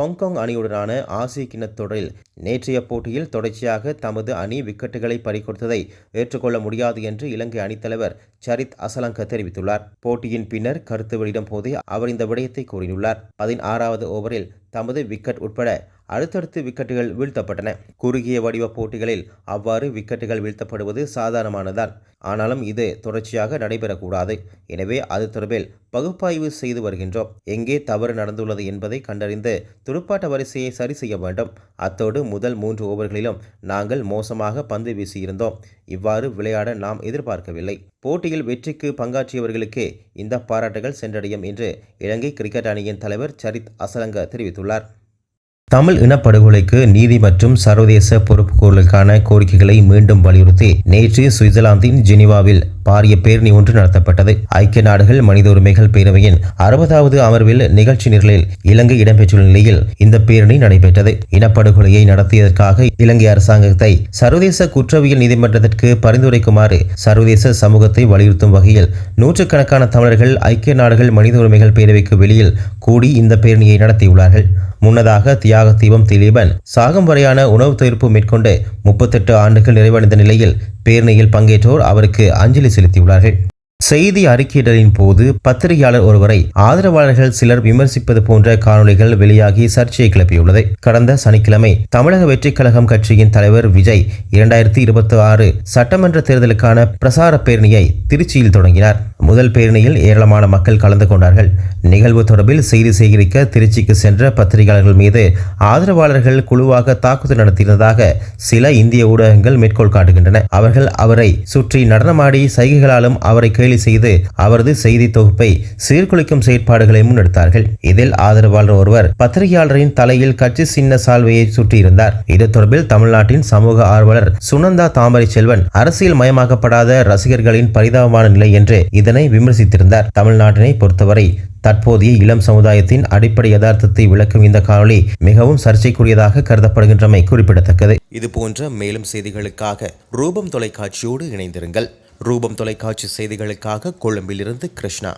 Hong Kong அணியுடனான ஆசிய கிண்ணத் தொடரில் நேற்றைய போட்டியில் தொடர்ச்சியாக தமது அணி விக்கெட்டுகளை பறிகொடுத்ததை ஏற்றுக்கொள்ள முடியாது என்று இலங்கை அணித்தலைவர் சரித் அசலங்க தெரிவித்துள்ளார். போட்டியின் பின்னர் கருத்து வெளியிடும் போதே அவர் இந்த விடயத்தை கூறியுள்ளார். பதினாறாவது ஓவரில் தமது விக்கெட் உட்பட அடுத்தடுத்து விக்கெட்டுகள் வீழ்த்தப்பட்டன. குறுகிய வடிவ போட்டிகளில் அவ்வாறு விக்கெட்டுகள் வீழ்த்தப்படுவது சாதாரணமானதான் ஆனாலும் இது தொடர்ச்சியாக நடைபெறக்கூடாது. எனவே அது தொடர்பில் பகுப்பாய்வு செய்து வருகின்றோம். எங்கே தவறு நடந்துள்ளது என்பதை கண்டறிந்து துடுப்பாட்ட வரிசையை சரி செய்ய வேண்டும். அத்தோடு முதல் மூன்று ஓவர்களிலும் நாங்கள் மோசமாக பந்து வீசியிருந்தோம். இவ்வாறு விளையாட நாம் எதிர்பார்க்கவில்லை. போட்டியில் வெற்றிக்கு பங்காற்றியவர்களுக்கே இந்த பாராட்டுகள் சென்றடையும் என்று இலங்கை கிரிக்கெட் அணியின் தலைவர் சரித் அசலங்க தெரிவித்துள்ளார். தமிழ் இனப்படுகொலைக்கு நீதி மற்றும் சர்வதேச பொறுப்புக்கூறலுக்கான கோரிக்கைகளை மீண்டும் வலியுறுத்தி நேற்று சுவிட்சர்லாந்தின் ஜெனீவாவில் பாரிய பேரணி ஒன்று நடத்தப்பட்டது. ஐக்கிய நாடுகள் மனித உரிமைகள் பேரவையின் அறுபதாவது அமர்வில் நிகழ்ச்சி நிரலில் இலங்கை இடம்பெற்றுள்ள நிலையில் இந்த பேரணி நடைபெற்றது. இனப்படுகொலையை நடத்தியதற்காக இலங்கை அரசாங்கத்தை சர்வதேச குற்றவியல் நீதிமன்றத்திற்கு பரிந்துரைக்குமாறு சர்வதேச சமூகத்தை வலியுறுத்தும் வகையில் நூற்றுக்கணக்கான தமிழர்கள் ஐக்கிய நாடுகள் மனித உரிமைகள் பேரவைக்கு வெளியில் கூடி இந்த பேரணியை நடத்தியுள்ளார்கள். முன்னதாக தியாக தீபம் திலீபன் சாகும் வரையான உணவு தீர்ப்பு மேற்கொண்டு முப்பத்தெட்டு ஆண்டுகள் நிறைவடைந்த நிலையில் பேரணியில் பங்கேற்றோர் அவருக்கு அஞ்சலி செலுத்தியுள்ளார்கள். செய்தி அறிக்கையிடலின் போது பத்திரிகையாளர் ஒருவரை ஆதரவாளர்கள் சிலர் விமர்சிப்பது போன்ற காணொளிகள் வெளியாகி சர்ச்சையை கிளப்பியுள்ளது. கடந்த சனிக்கிழமை தமிழக வெற்றிக் கழகம் கட்சியின் தலைவர் விஜய் இரண்டாயிரத்தி இருபத்தி ஆறு சட்டமன்ற தேர்தலுக்கான பிரசார பேரணியை திருச்சியில் தொடங்கினார். முதல் பேரணியில் ஏராளமான மக்கள் கலந்து கொண்டார்கள். நிகழ்வு தொடர்பில் செய்தி சேகரிக்க திருச்சிக்கு சென்ற பத்திரிகையாளர்கள் மீது ஆதரவாளர்கள் குழுவாக தாக்குதல் நடத்தியிருந்ததாக சில இந்திய ஊடகங்கள் மேற்கோள் காட்டுகின்றன. அவர்கள் அவரை சுற்றி நடனமாடி சைகைகளாலும் அவரை கேலி செய்து அவரது செய்தி தொகுப்பை சீர்குலைக்கும் செயற்பாடுகளை முன்னெடுத்தார்கள். இதில் ஆதரவாளர் ஒருவர் பத்திரிகையாளரின் தலையில் கட்சி சின்ன சால்வையை சுற்றியிருந்தார். இது தொடர்பில் தமிழ்நாட்டின் சமூக ஆர்வலர் சுனந்தா தாமரை செல்வன் அரசியல் மயமாக்கப்படாத ரசிகர்களின் பரிதாபமான நிலை என்று இதனை விமர்சித்திருந்தார். தமிழ்நாட்டினை பொறுத்தவரை தற்போதைய இளம் சமுதாயத்தின் அடிப்படை யதார்த்தத்தை விளக்கும் இந்த காணொளி மிகவும் சர்ச்சைக்குரியதாக கருதப்படுகின்றமை குறிப்பிடத்தக்கது. இது போன்ற மேலும் செய்திகளுக்காக ரூபம் தொலைக்காட்சியோடு இணைந்திருங்கள். ரூபம் தொலைக்காட்சி செய்திகளுக்காக கொழும்பிலிருந்து கிருஷ்ணா.